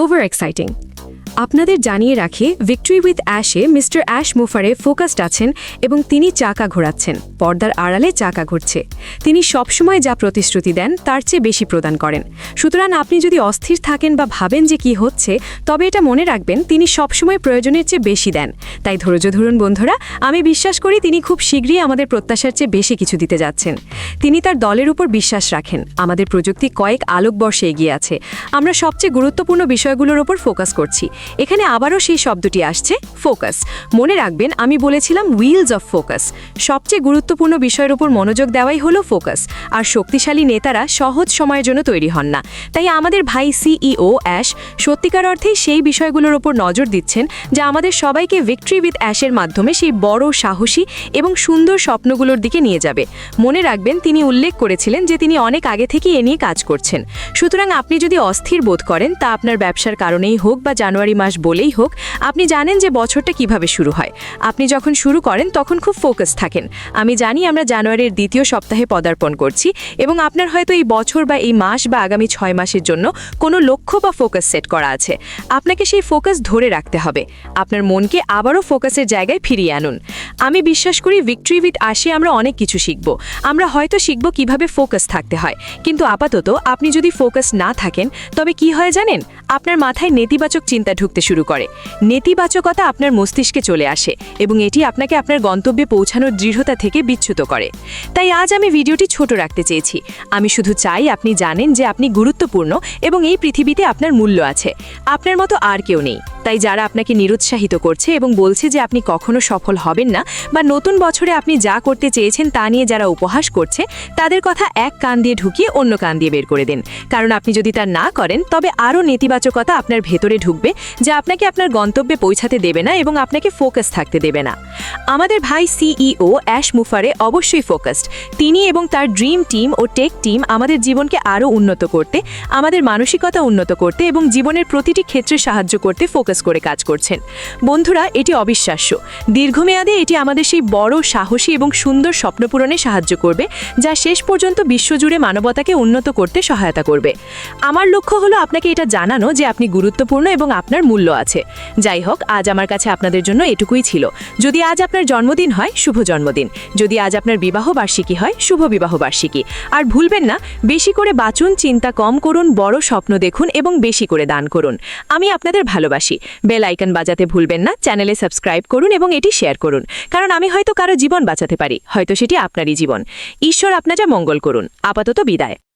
overexciting. আপনাদের জানিয়ে রাখি victory with Ashe mister Ash মুফারে focused আছেন এবং তিনি চাকা ঘোরাচ্ছেন, পর্দার আড়ালে চাকা ঘুরছে। তিনি সবসময় যা প্রতিশ্রুতি দেন, তার চেয়ে বেশি প্রদান করেন। সুতরাং আপনি যদি অস্থির থাকেন বা ভাবেন যে কি হচ্ছে, তবে এটা মনে রাখবেন, তিনি সবসময় প্রয়োজনের চেয়ে বেশি দেন। তাই ধৈর্য ধরুন বন্ধুরা, আমি বিশ্বাস করি তিনি খুব শীঘ্রই আমাদের প্রত্যাশার চেয়ে বেশি কিছু দিতে যাচ্ছেন। তিনি তার দলের উপর বিশ্বাস রাখেন, আমাদের প্রযুক্তি কয়েক আলোকবর্ষে এগিয়ে আছে। আমরা সবচেয়ে গুরুত্বপূর্ণ বিষয়গুলোর ওপর ফোকাস করছি এখানে আবারও সেই শব্দটি আসছে, ফোকাস। মনে রাখবেন, আমি বলেছিলাম উইলস অফ ফোকাস সবচেয়ে গুরুত্বপূর্ণ বিষয়ের উপর মনোযোগ দেওয়াই হলো ফোকাস আর শক্তিশালী নেতারা সহজ সময়ের জন্য তৈরি হন না। তাই আমাদের ভাই সিইও অ্যাশ সত্যিকার অর্থেই সেই বিষয়গুলোর ওপর নজর দিচ্ছেন, যা আমাদের সবাইকে ভিক্টরি উইথ অ্যাশের মাধ্যমে সেই বড় সাহসী এবং সুন্দর স্বপ্নগুলোর দিকে নিয়ে যাবে। মনে রাখবেন, তিনি উল্লেখ করেছিলেন যে তিনি অনেক আগে থেকেই এ নিয়ে কাজ করছেন। সুতরাং আপনি যদি অস্থির বোধ করেন, তা আপনার ব্যবসার কারণেই হোক বা জানুয়ারি মাস বলেই হোক, আপনি জানেন যে বছরটা কীভাবে শুরু হয়। আপনি যখন শুরু করেন, তখন খুব ফোকাস থাকেন। আমি জানি আমরা জানুয়ারির দ্বিতীয় সপ্তাহে পদার্পণ করছি এবং আপনার হয়তো এই বছর বা এই মাস বা আগামী ছয় মাসের জন্য কোনো লক্ষ্য বা ফোকাস সেট করা আছে। আপনাকে সেই ফোকাস ধরে রাখতে হবে। আপনার মনকে আবারও ফোকাসের জায়গায় ফিরিয়ে আনুন। আমি বিশ্বাস করি ভিক্টরি উইথ আসে আমরা অনেক কিছু শিখব। আমরা হয়তো শিখব কীভাবে ফোকাস থাকতে হয়। কিন্তু আপাতত আপনি যদি ফোকাস না থাকেন, তবে কি হয় জানেন? আপনার মাথায় নেতিবাচক চিন্তা ঢুকতে শুরু করে। নেতিবাচকতা আপনার মস্তিষ্কে চলে আসে এবং এটি আপনাকে আপনার গন্তব্যে পৌঁছানোর দৃঢ়তা থেকে বিচ্যুত করে। তাই আজ আমি ভিডিওটি ছোট রাখতে চেয়েছি। আমি শুধু চাই আপনি জানেন যে আপনি গুরুত্বপূর্ণ এবং এই পৃথিবীতে আপনার মূল্য আছে। আপনার মতো আর কেউ নেই। তাই যারা আপনাকে নিরুৎসাহিত করছে এবং বলছে যে আপনি কখনো সফল হবেন না বা নতুন বছরে আপনি যা করতে চেয়েছেন তা নিয়ে যারা উপহাস করছে, তাদের কথা এক কান দিয়ে ঢুকিয়ে অন্য কান দিয়ে বের করে দিন। কারণ আপনি যদি তা না করেন, তবে আরও নেতিবাচকতা আপনার ভেতরে ঢুকবে যা আপনাকে আপনার গন্তব্যে পৌঁছাতে দেবে না এবং আপনাকে ফোকাস থাকতে দেবে না। আমাদের ভাই সিইও অ্যাশ মুফারে অবশ্যই ফোকাসড তিনি এবং তার ড্রিম টিম ও টেক টিম আমাদের জীবনকে আরও উন্নত করতে, আমাদের মানসিকতা উন্নত করতে এবং জীবনের প্রতিটি ক্ষেত্রে সাহায্য করতে ফোকাস করে কাজ করছেন। বন্ধুরা, এটি অবিশ্বাস্য। দীর্ঘমেয়াদে এটি আমাদের সেই বড়, সাহসী এবং সুন্দর স্বপ্নপূরণে সাহায্য করবে, যা শেষ পর্যন্ত বিশ্বজুড়ে মানবতাকে উন্নত করতে সহায়তা করবে। আমার লক্ষ্য হলো আপনাকে এটা জানানো যে আপনি গুরুত্বপূর্ণ এবং আপনার মূল্য আছে। যাই হোক, আজ আমার কাছে আপনাদের জন্য এটুকুই ছিল। যদি আজ আপনার জন্মদিন হয়, শুভ জন্মদিন। যদি আজ আপনার বিবাহ বার্ষিকী হয়, শুভ বিবাহ বার্ষিকী। আর ভুলবেন না, বেশি করে বাঁচুন, চিন্তা কম করুন, বড় স্বপ্ন দেখুন এবং বেশি করে দান করুন। আমি আপনাদের ভালোবাসি। বেল আইকন বাজাতে ভুলবেন না, চ্যানেলে সাবস্ক্রাইব করুন এবং এটি শেয়ার করুন। কারণ আমি হয়তো কারও জীবন বাঁচাতে পারি, হয়তো সেটি আপনারই জীবন। ঈশ্বর আপনারা মঙ্গল করুন। আপাতত বিদায়।